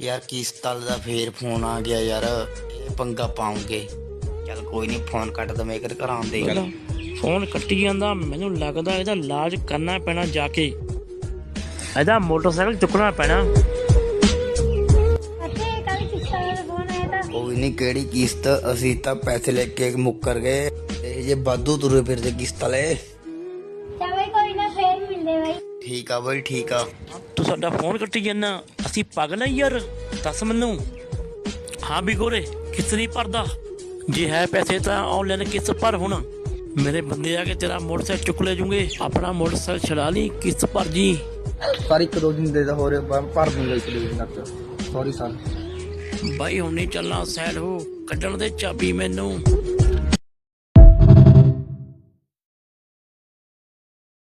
ਯਾਰ ਕਿਸ਼ਤਲ ਦਾ ਫੇਰ ਫੋਨ ਆ ਗਿਆ ਯਾਰ। ਇਹ ਪੰਗਾ ਪਾਉਂਗੇ। ਚੱਲ ਕੋਈ ਨਹੀਂ ਫੋਨ ਕੱਟ ਦਵੇਂ ਕਰ ਘਰਾਂ ਦੇ ਫੋਨ ਕੱਟੀ ਜਾਂਦਾ ਮੈਨੂੰ ਲੱਗਦਾ ਇਹਦਾ ਇਲਾਜ ਕਰਨਾ ਪੈਣਾ ਜਾ ਕੇ। ਇਹਦਾ ਮੋਟਰਸਾਈਕਲ ਚੁੱਕਣਾ ਪੈਣਾ। ਕੋਈ ਨਹੀਂ ਕਿਹੜੀ ਕਿਸ਼ਤ? ਅਸੀਂ ਤਾਂ ਪੈਸੇ ਲੈ ਕੇ ਮੁੱਕਰ ਗਏ। ਇਹ ਜੇ ਬਾਦੂ ਤੁਰੇ ਫਿਰਦੇ ਕਿਸ਼ਤ ਬਈ ਕੋਈ ਨਾ ਫੇਰ ਮਿਲਦੇ ਬਾਈ। ਠੀਕ ਆ ਬਈ ਠੀਕ ਆ। ਤੂੰ ਸਾਡਾ ਫੋਨ ਕੱਟੀ ਜਾਂਦਾ ਅਸੀਂ ਪਾਗਲ ਆ ਯਾਰ ਦੱਸ ਮੈਨੂੰ। ਹਾਂ ਵੀ ਗੋਰੇ ਕਿਸ ਨਹੀਂ ਭਰਦਾ? ਜੇ ਹੈ ਪੈਸੇ ਤਾਂ ਆਨਲਾਈਨ ਕਿਸ ਭਰ ਹੁਣ? ਮੇਰੇ ਬੰਦੇ ਆ ਕੇ ਤੇਰਾ ਮੋਟਰਸਾਈਕਲ ਚੁੱਕ ਲੈ ਜੂਗੇ ਆਪਣਾ ਮੋਟਰਸਾਈਕਲ ਛਡਾ ਲਈ ਕਿਸ ਭਰ ਜੀ? ਸਰ ਇੱਕ ਦੋ ਦਿਨ ਦੇ ਤਾਂ ਹੋਰ ਬ- ਭਰ ਦੂੰਗਾ ਇੱਕ ਦੋ ਦਿਨ ਤੱਕ। ਸੌਰੀ ਸਰ ਬਾਈ ਹੁਣ ਨਹੀਂ ਚੱਲਣਾ ਸੈਲ ਹੋ ਕੱਢਣ ਦੇ ਚਾਬੀ ਮੈਨੂੰ।